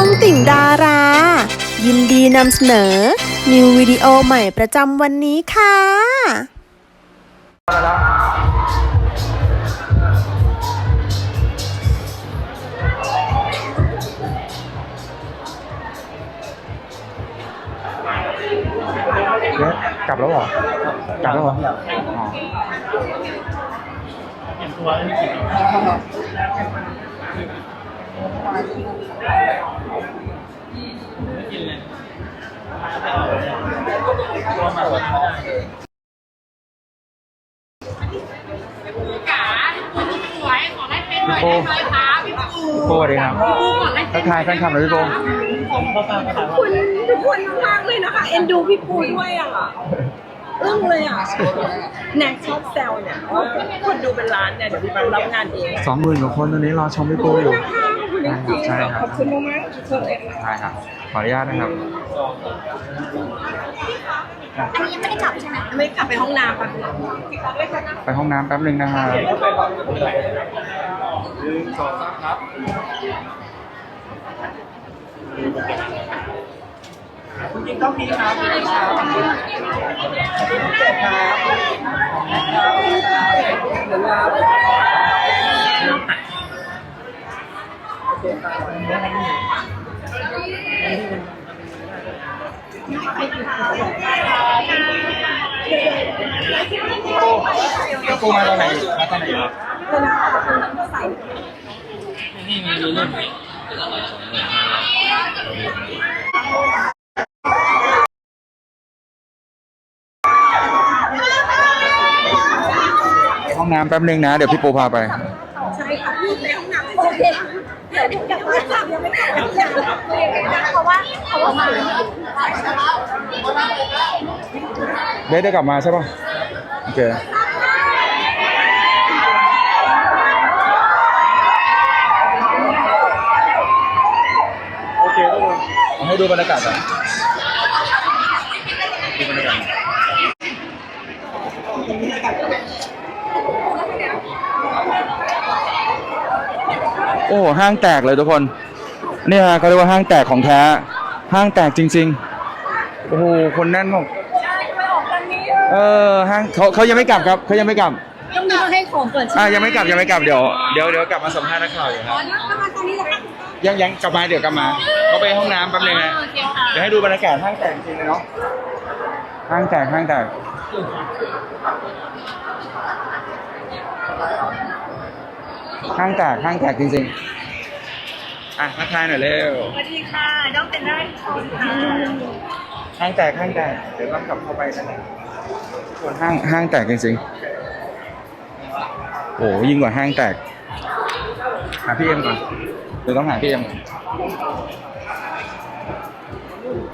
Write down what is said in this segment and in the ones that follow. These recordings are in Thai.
องติ่งดารา ยินดีนำเสนอ นิววิดีโอใหม่ประจำวันนี้ค่ะ เดี๋ยวกลับแล้วเหรอกลับแล้วเหรออ๋อ พี่โป้พี่โป้สวัสดีครับทักทายแฟนคลับหน่อยพี่โป้คุณทุกคนมากๆเลยนะคะ เอ็นดูพี่ปูด้วยอะอึ้งเลยอะแนกชอบแซวเนี่ยว่าคนดูเป็นล้านเนี่ยเดี๋ยวพี่ปูรับงานเอง สองหมื่นกว่าคนตอนนี้รอชมพี่โป้อยู่นะคะ ขอบคุณจริงใช่ๆครับ ขอบคุณมากๆทุกคนเลยค่ะใช่ครับ ขออนุญาตนะครับ อันนี้ยังไม่ได้กลับใช่ไหมไม่กลับไปห้องน้ำปะไปห้องน้ำแป๊บหนึ่งนะครับ พี่โป้มาตอนไหนมาตอนไหนอยู่ใส่ไปห้องน้ำแป๊บนึงนะ เดี๋ยวพี่โป้พาไป ใช่ค่ะพี่ไปห้องน้ำโอเค เดี๋ยวกลับมาจับยังไม่กลับไปห้องเพราะว่าเพราะว่ามาเบสได้กลับมาใช่ป่ะโอเคโอเคทุกคนเอาให้ดูบรรยากาศก่อนดูบรรยากาศ โอ้ห้างแตกเลยทุกคนนี่ฮะเขาเรียกว่าห้างแตกของแท้ ห้างแตกจริง ๆ โอ้โหคนแน่นมากเออห้างเขาเขายังไม่กลับครับเขายังไม่กลับต้องมีให้ของก่อนใช่ไหมอ่ายังไม่กลับยังไม่กลับเดี๋ยวเดี๋ยวเดี๋ยวกลับมาสัมภาษณ์นักข่าวอยู่ครับประมาณตอนนี้แหละค่ะยังยังกลับมาเดี๋ยวกลับมาเขาไปห้องน้ำแป๊บนึงนะโอเคค่ะเดี๋ยวให้ดูบรรยากาศห้างแตกจริงเลยเนาะห้างแตกห้างแตก ห้างแตกห้างแตกจริงๆ อะทักทายหน่อยเร็ว สวัสดีค่ะน้องเป็นได้ชมค่ะห้างแตกห้างแตกเดี๋ยวต้องกลับเข้าไปนะส่วนห้างห้างแตกจริงๆโอ้ยิ่งกว่าห้างแตก หาพี่เอ็มก่อนเดี๋ยวต้องหาพี่เอ็มก่อน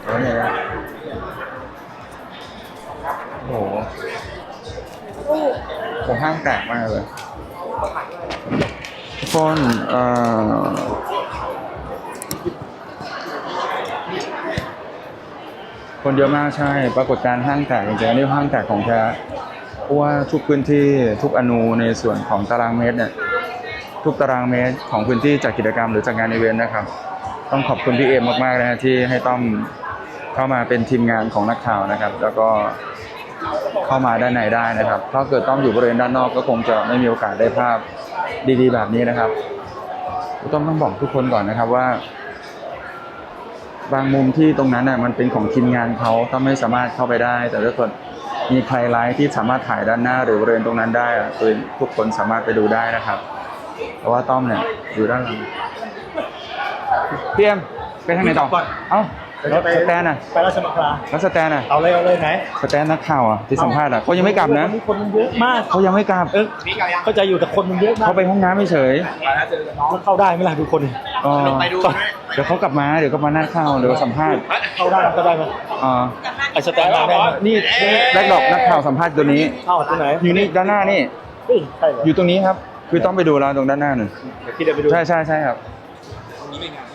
เดี๋ยวเนี่ยนะโอ้โหโอ้โหห้างแตกมากเลย ทุกคนเออคนเยอะมากใช่ ปรากฏการณ์ห้างแตกจริงๆอันนี้ห้างแตกของแท้เพราะว่าทุกพื้นที่ทุกอนูในส่วนของตารางเมตรเนี่ยทุกตารางเมตรของพื้นที่จัดกิจกรรมหรือจัดงานอีเวนต์นะครับ ต้องขอบคุณพี่เอมมากๆนะฮะที่ให้ต้อมเข้ามาเป็นทีมงานของนักข่าวนะครับ แล้วก็เข้ามาด้านในได้นะครับ ถ้าเกิดต้อมอยู่บริเวณด้านนอกก็คงจะไม่มีโอกาสได้ภาพ ดีๆ แบบนี้นะครับ ต้องต้องบอกทุกคนก่อนนะครับว่า บางมุมที่ตรงนั้นน่ะมันเป็นของทีมงานเขาต้องไม่สามารถเข้าไปได้ แต่ถ้าเกิดมีใครไลฟ์ที่สามารถถ่ายด้านหน้า หรือบริเวณตรงนั้นได้อะคือทุกคนสามารถไปดูได้นะครับ เพราะว่าต้อมเนี่ยอยู่ด้านหลังพี่เอ็มไปทางไหนต่อเอ้า แล้วสแตนอะไปราชมังคลาแล้วสแตนอะเอาเลยเอาเลยไหนสแตนนักข่าวอะที่สัมภาษณ์อะเขายังไม่กลับนะวันนี้คนมันเยอะมากเขายังไม่กลับเออเข้าใจอยู่แต่คนมันเยอะมากเขาไปห้องน้ำไม่เฉยมันเข้าได้ไหมล่ะทุกคนอ๋อเดี๋ยวเขากลับมาเดี๋ยวก็มาหน้าข่าวเดี๋ยวสัมภาษณ์เข้าได้เข้าได้ไหมอ๋อไอ้สแตนดาร์ดแน่ไหมนี่แบ็คดอกนักข่าวสัมภาษณ์ตัวนี้เข้าตรงไหนอยู่นี่ด้านหน้านี่เฮ้ยใช่เหรออยู่ตรงนี้ครับ คือต้องไปดูเราตรงด้านหน้าหนึ่งเดี๋ยวพี่เดินไปดูใช่ใช่ใช่ครับอ๋ออ่าฮะ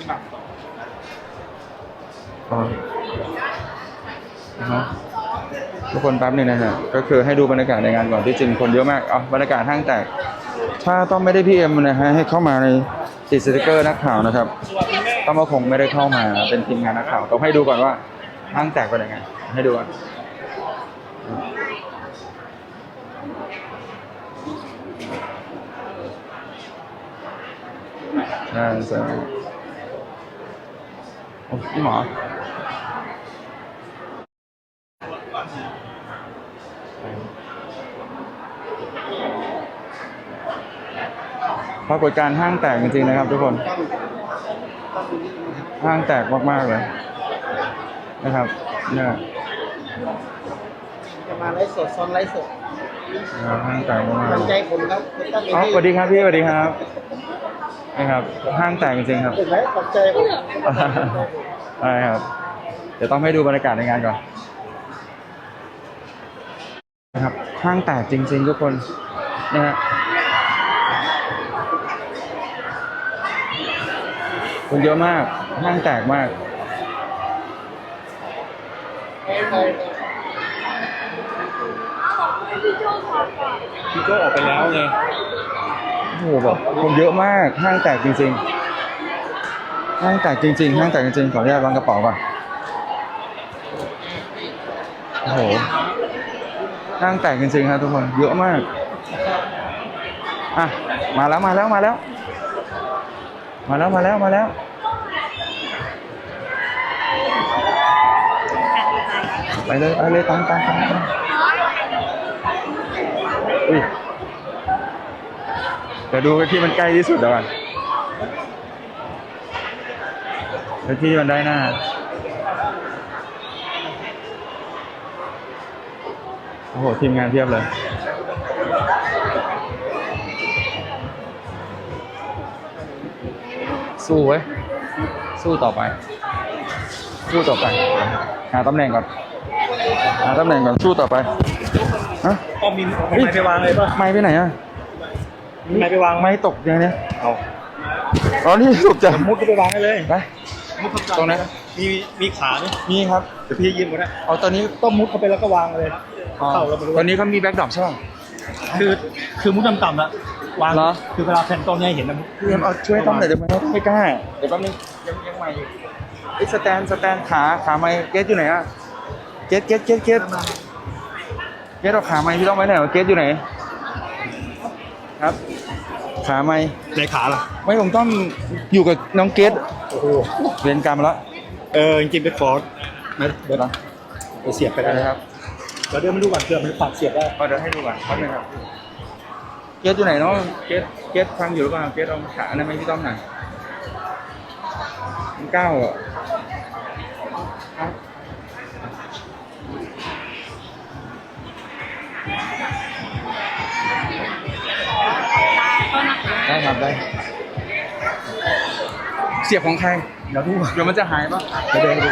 ทุกคนแป๊บหนึงนะฮะก็คือให้ดูบรรยากาศในงานก่อนที่จริงคนเยอะมากเอาบรรยากาศห้างแตก ถ้าต้องไม่ได้พี่เอ็มนะฮะให้เข้ามาในติดสติกเกอร์นักข่าวนะครับต้องก็คงไม่ได้เข้ามาเป็นทีมงานนักข่าวต้องให้ดูก่อนว่าห้างแตกเป็นยังไงให้ดูก่อนใช่ใช่โอ้พี่หมอ ปรากฏการณ์ห้างแตกจริงๆนะครับ ทุกคน ห้างแตกมากๆเลยนะครับเนี่ยจะมาไลฟ์สดซ้อนไลฟ์สดห้างแตกมากกำลังๆใจผมครับคุณตั้งอ๋อสวัสดีครับพี่สวัสดีครับนะครับห้างแตกจริงๆครับเห็นไหมกำลังใจผมใช่ครับ เดี๋ยวต้องให้ดูบรรยากาศในงานก่อนนะครับห้างแตกจริง ๆ ทุกคนนะฮะ คนเยอะมากห้างแตกมาก พี่โจออกไปแล้วไงโอ้โหแบบคนเยอะมากห้างแตกจริงๆห้างแตกจริงๆห้างแตกจริงๆขออนุญาตวางกระเป๋าก่อนโอ้โหห้างแตกจริงๆครับทุกคนเยอะมากอะมาแล้วมาแล้วมาแล้ว มาแล้วมาแล้วมาแล้วไปเลยไปเลยตามตามตามอุ้ยเดี๋ยวดูไปที่มันใกล้ที่สุดเดี๋ยวก่อนไปที่มันได้หน้าโอ้โหทีมงานเพียบเลย สู้ไว้ยสู้ต่อไป สู้ต่อไป หาตำแหน่งก่อน หาตำแหน่งก่อน สู้ต่อไปฮะก็มีไม้ไปวางเลยป่ะไม้ไปไหนอะมีไม้ไปวางไม้ตกอย่างเนี้ยเอาอ๋อนี่สุดจะมุดก็ไปวางได้เลยไปตรงนั้นมีมีขาไหมนี่ครับเดี๋ยวพี่ยืมก็ได้เอาตอนนี้ก็มุดเข้าไปแล้วก็วางเลยอ๋อเข้าแล้วไม่รู้ตอนนี้เขามีแบ็คดรอปใช่ป่ะคือคือมุดต่ำๆละ วางเหรอ คือเวลาแผ่นตรงเนี้ยเห็นนะพี่เอ็มเอาช่วยต้องหน่อยได้ไหมไม่กล้า เดี๋ยวแป๊บนึงยังยังใหม่อยู่ไอ้ยสแตนสแตนขาขาไม้เกตอยู่ไหนอะเกตเกตเกตเกตเกตเอาขาไม้พี่ต้องไว้ไหนวะเกตอยู่ไหน ครับ ขาไม้ในขาล่ะไม่ผมต้องอยู่กับน้องเกตโอ้โหเรียนกรรมแล้วเออจริงๆเป็นฟอร์ดนะเดี๋ยวนะไปเสียบไปไปได้เลยครับเดี๋ยวเดี๋ยวมาดูก่อนเผื่อมันปากเสียบได้เอาเดี๋ยวให้ดูก่อนแป๊บนึงครับ เกตอยู่ไหนเนาะเกตเกตฟังอยู่หรือเปล่าเกตเอาขาอันนั้นไหมพี่ต้อมหน่อยมันเก้าอะครับได้ครับได้ เสียบของใคร เดี๋ยวดูเดี๋ยวมันจะหายปะเดี๋ยวเดิ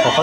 พี่ขอข้